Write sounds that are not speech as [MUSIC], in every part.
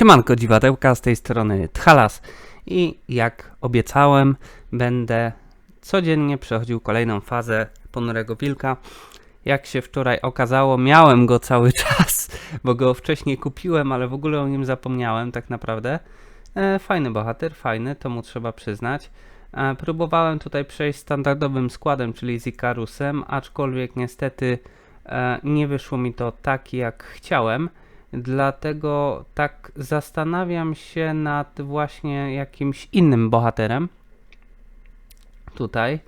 Siemanko dziwadełka, z tej strony Tchalas i jak obiecałem będę codziennie przechodził kolejną fazę Ponurego Wilka. Jak się wczoraj okazało, miałem go cały [LAUGHS] czas, bo go wcześniej kupiłem, ale w ogóle o nim zapomniałem tak naprawdę. E, fajny bohater, fajny, to mu trzeba przyznać. E, próbowałem tutaj przejść standardowym składem, czyli z Ikarusem, aczkolwiek niestety e, nie wyszło mi to tak jak chciałem. Dlatego tak zastanawiam się nad właśnie jakimś innym bohaterem. Tutaj.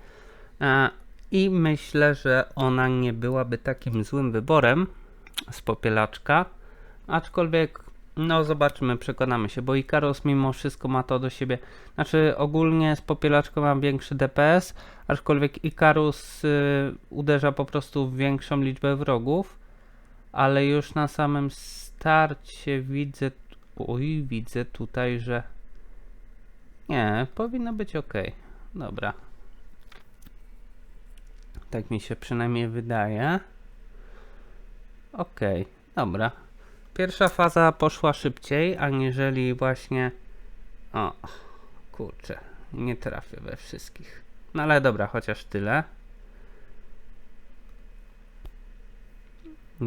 E, I myślę, że ona nie byłaby takim złym wyborem z popielaczka. Aczkolwiek, no zobaczymy, przekonamy się, bo Ikaros mimo wszystko ma to do siebie. Znaczy, ogólnie z popielaczką mam większy DPS, aczkolwiek Ikarus y, uderza po prostu w większą liczbę wrogów ale już na samym starcie widzę. Oj, widzę tutaj, że. Nie, powinno być ok. Dobra. Tak mi się przynajmniej wydaje. Ok, dobra. Pierwsza faza poszła szybciej, aniżeli właśnie. O, kurczę, nie trafię we wszystkich. No ale dobra, chociaż tyle.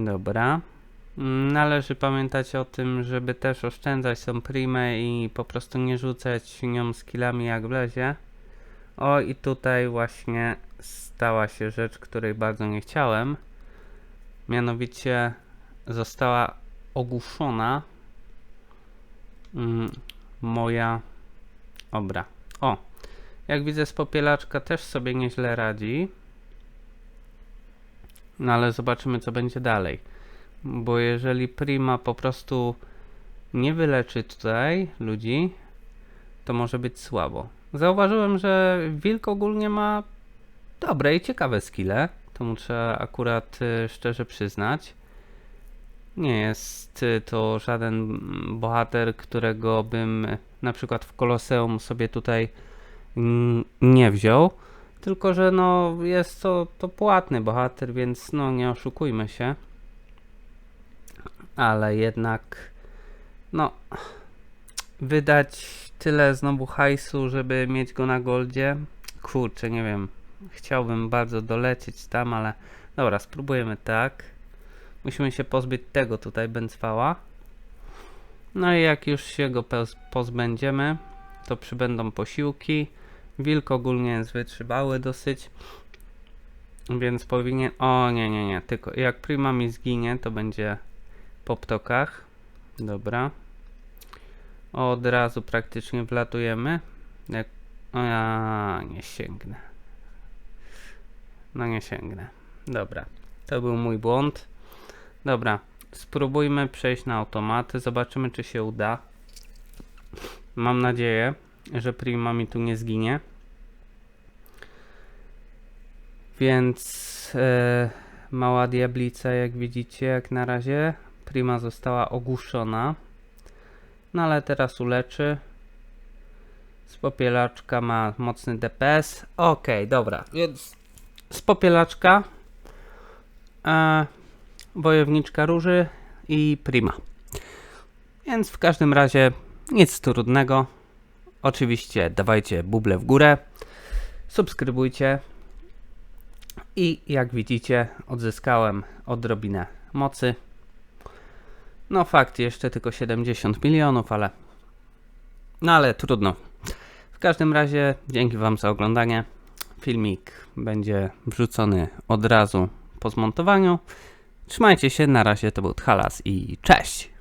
Dobra. Mm, Należy pamiętać o tym, żeby też oszczędzać tą primę i po prostu nie rzucać nią skillami jak wlezie. O i tutaj właśnie stała się rzecz, której bardzo nie chciałem. Mianowicie została ogłuszona mm, moja obra. O, jak widzę, spopielaczka też sobie nieźle radzi. No ale zobaczymy, co będzie dalej. Bo jeżeli Prima po prostu nie wyleczy tutaj ludzi, to może być słabo. Zauważyłem, że Wilk ogólnie ma dobre i ciekawe skille. To mu trzeba akurat y, szczerze przyznać. Nie jest y, to żaden bohater, którego bym y, na przykład w Koloseum sobie tutaj nie wziął. Tylko, że no jest to, to płatny bohater, więc no nie oszukujmy się. Ale jednak no wydać tyle znowu hajsu, żeby mieć go na goldzie. Kurczę, nie wiem. Chciałbym bardzo dolecieć tam, ale dobra, spróbujemy tak. Musimy się pozbyć tego tutaj bęcwała. No i jak już się go poz- pozbędziemy, to przybędą posiłki. Wilk ogólnie jest wytrzymały dosyć. Więc powinien. O nie, nie, nie. Tylko jak prima mi zginie, to będzie po ptokach. Dobra. Od razu praktycznie wlatujemy. Jak. Ja nie sięgnę. No nie sięgnę. Dobra. To był mój błąd. Dobra. Spróbujmy przejść na automaty. Zobaczymy, czy się uda. Mam nadzieję że Prima mi tu nie zginie. Więc e, mała diablica, jak widzicie, jak na razie. Prima została ogłuszona. No ale teraz uleczy. Spopielaczka ma mocny DPS. Ok, dobra, więc spopielaczka, e, wojowniczka róży i Prima. Więc w każdym razie nic trudnego. Oczywiście dawajcie buble w górę, subskrybujcie i jak widzicie odzyskałem odrobinę mocy. No fakt, jeszcze tylko 70 milionów, ale no ale trudno. W każdym razie dzięki Wam za oglądanie. Filmik będzie wrzucony od razu po zmontowaniu. Trzymajcie się, na razie to był Thalas i cześć!